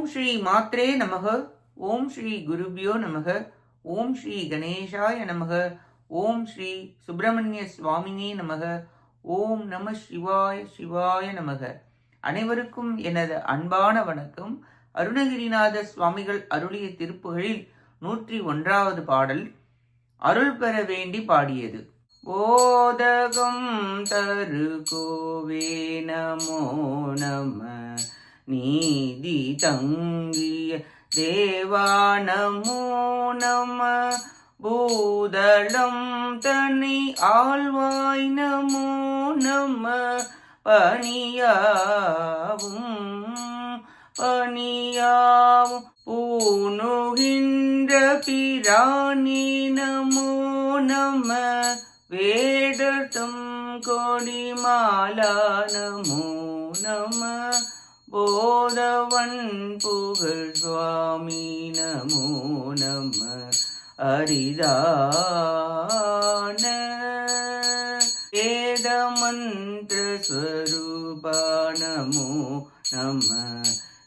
ஓம் ஸ்ரீ மாத்ரே நமக. ஓம் ஸ்ரீ குருபியோ நமக. ஓம் ஸ்ரீ கணேஷாய நமக. ஓம் ஸ்ரீ சுப்பிரமணிய சுவாமினே நமக. ஓம் நம சிவாய சிவாய நமக. அனைவருக்கும் எனது அன்பான வணக்கம். அருணகிரிநாத சுவாமிகள் அருளிய திருப்புகளில் நூற்றி ஒன்றாவது பாடல் அருள் பெற வேண்டி பாடியது போதகம் தரு கோவே நமோ நம நீதி தங்கிய தேவா நம பூதளம் தனி ஆழ்வாய் நமோ நம பணியாவும் பணியாவும் பூணுகின்ற பிராணி நமோ நம வேடர்த்தம் கொடிமாலா நமோ போதவன் புகழ் சுவாமி நமோ நம அரிதான வேதமந்திர ஸ்வரூபா நமோ நம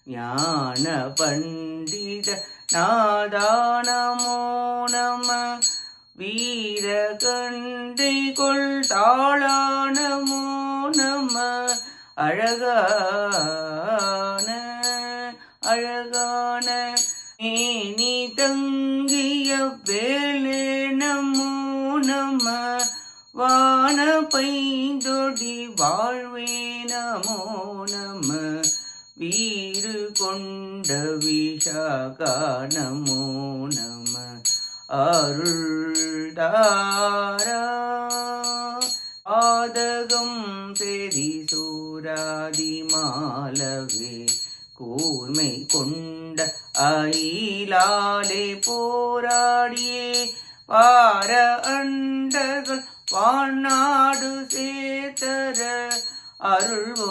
ஞான பண்டித நாதானமோ நம வீர வீரகண்டை கொள் தாளானமோ நம அழகா வேலே நமோ நம வான பைந்தொடி வாழ்வே நமோ நம வீறு கொண்ட விஷாகா நமோ நம அருள்தாரா. ஆதகம் செரி சூராதி மாலவே கூர்மை கொண்ட அயிலாலே போராடியே வார அண்டர்கள் வாநாடு சேத்தர அருள்வோனே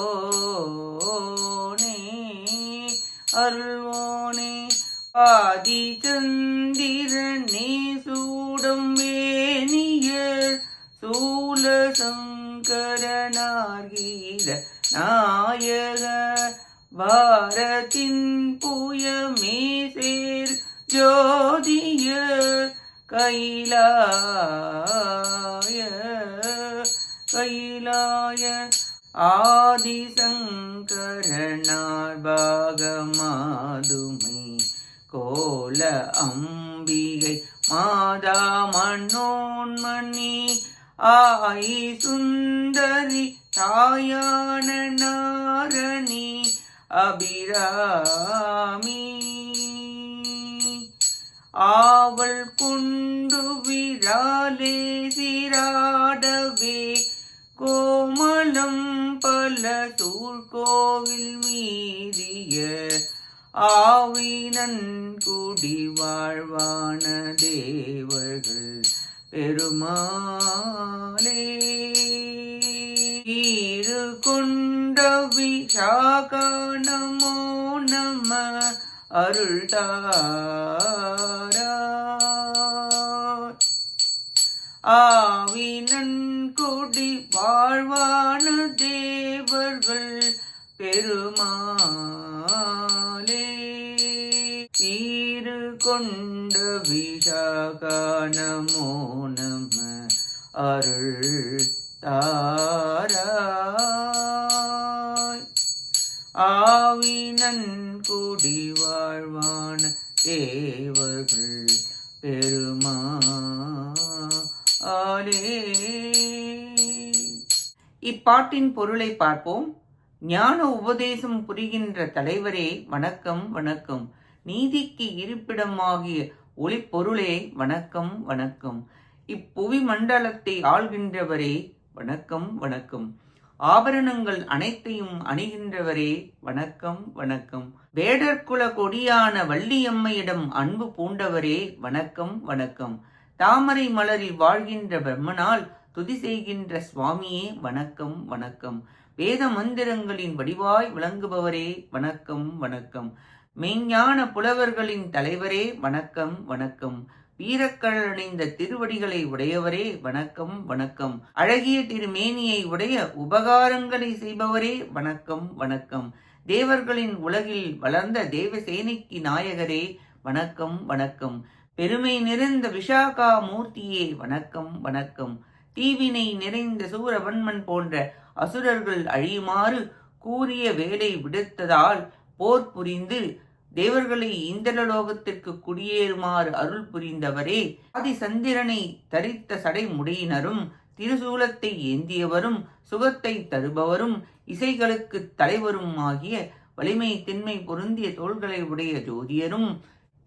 அருள்வோனே. ஆதி சந்திரனே சூடம் வேணியர் சூலசம் வாரத்தின் புயமே சேர் ஜோதியர் கைலாய கைலாய ஆதிசங்கரனார் பாகமாதுமை கோல அம்பிகை மாதா மன்னோன்மணி ஆயி சுந்தரி தாயான நாரணி அபிராமி. ஆவல் கொண்டு விராலே சிராடவே கோமலம் பல தூள்கோவில் மீதிய ஆவினன் குடி வாழ்வான தேவர்கள் பெருமாளே. விஷாகா நமோ நம அருள்தாரா. ஆவினன் கொடி வாழ்வான தேவர்கள் பெருமாளே. சீரு கொண்ட விஷாகா நமோ நம அருள் தாராய் தேவர்கள் பெருமாளே இப்பாட்டின் பொருளை பார்ப்போம். ஞான உபதேசம் புரிகின்ற தலைவரே வணக்கம் வணக்கம். நீதிக்கு இருப்பிடமாகிய ஒளிப்பொருளே வணக்கம் வணக்கம். இப்புவி மண்டலத்தை ஆள்கின்றவரே வணக்கம் வணக்கம். ஆபரணங்கள் அனைத்தையும் அணிகின்றவரே. வணக்கம் வணக்கம். வேடர்குல கொடியான வள்ளியம்மையிடம் அன்பு பூண்டவரே. வணக்கம் வணக்கம். தாமரை மலரில் வாழ்கின்ற பிரம்மனால் துதி செய்கின்ற சுவாமியே. வணக்கம் வணக்கம். வேத மந்திரங்களின் வடிவாய் விளங்குபவரே. வணக்கம் வணக்கம். மெய்ஞான புலவர்களின் தலைவரே. வணக்கம் வணக்கம். வீரக்கழல் அணிந்த திருவடிகளை உடையவரே வணக்கம் வணக்கம். அழகிய திருமேனியை உடைய உபகாரங்களை செய்பவரே வணக்கம் வணக்கம். தேவர்களின் உலகில் வளர்ந்த தேவசேனைக்கு நாயகரே வணக்கம் வணக்கம். பெருமை நிறைந்த விஷாகா மூர்த்தியே வணக்கம் வணக்கம். தீவினை நிறைந்த சூரவன்மன் போன்ற அசுரர்கள் அழியுமாறு கூறிய வேலை விடுத்ததால் போர் புரிந்து தேவர்களை இந்திரலோகத்திற்கு குடியேறுமாறு அருள் புரிந்தவரே. ஆதிசந்திரனை தரித்த சடைமுடியினரும் திருசூலத்தை ஏந்தியவரும் சுகத்தை தருபவரும் இசைகளுக்கு தலைவரும் ஆகிய வலிமை திண்மை பொருந்திய தோள்களை உடைய ஜோதியரும்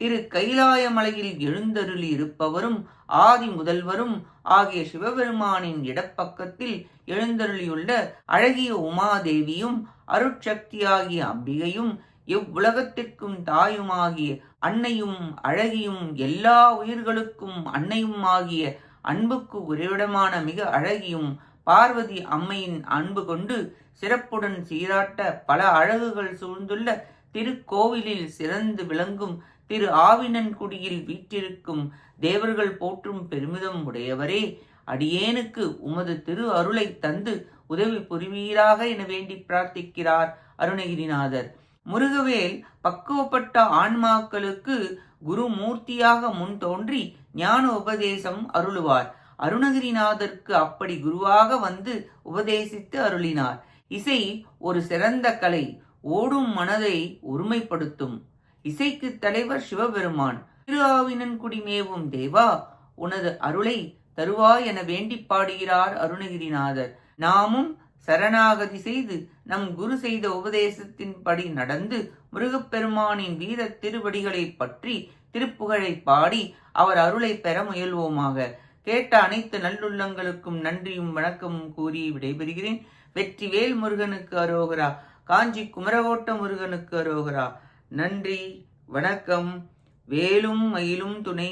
திரு கைலாயமலையில் எழுந்தருளி இருப்பவரும் ஆதி முதல்வரும் ஆகிய சிவபெருமானின் இடப்பக்கத்தில் எழுந்தருளியுள்ள அழகிய உமாதேவியும் அருட்சக்தியாகிய அம்பிகையும் இவ்வுலகத்திற்கும் தாயுமாகிய அன்னையும் அழகியும் எல்லா உயிர்களுக்கும் அன்னையும் ஆகிய அன்புக்கு உறைவிடமான மிக அழகியும் பார்வதி அம்மையின் அன்பு கொண்டு சிறப்புடன் சீராட்ட பல அழகுகள் சூழ்ந்துள்ள திருக்கோவிலில் சிறந்து விளங்கும் திரு ஆவினன்குடியில் வீற்றிருக்கும் தேவர்கள் போற்றும் பெருமிதம் உடையவரே அடியேனுக்கு உமது திரு அருளை தந்து உதவி புரிவீராக என வேண்டி பிரார்த்திக்கிறார் அருணகிரிநாதர். முருகவேல் பக்குவப்பட்ட ஆன்மாக்களுக்கு குருமூர்த்தியாக முன் தோன்றி ஞான உபதேசம் அருளுவார். அருணகிரிநாதருக்கு அப்படி குருவாக வந்து உபதேசித்து அருளினார். இசை ஒரு சிறந்த கலை ஓடும் மனதை ஒருமைப்படுத்தும். இசைக்கு தலைவர் சிவபெருமான் திரு குடிமேவும் மேவும் தேவா உனது அருளை தருவாய் என வேண்டி பாடுகிறார் அருணகிரிநாதர். நாமும் சரணாகதி செய்து நம் குரு செய்த உபதேசத்தின்படி நடந்து முருகப்பெருமானின் வீர திருவடிகளை பற்றி திருப்புகழை பாடி அவர் அருளை பெற முயல்வோமாக. கேட்ட அனைத்து நல்லுள்ளங்களுக்கும் நன்றியும் வணக்கமும் கூறி விடைபெறுகிறேன். வெற்றிவேல் முருகனுக்கு அரோகரா. காஞ்சி குமரகோட்ட முருகனுக்கு அரோகரா. நன்றி வணக்கம். வேலும் மயிலும் துணை.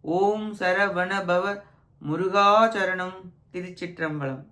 ஓம் சரவணபவ முருகாச்சரணம் திருச்சிற்றம்பலம்.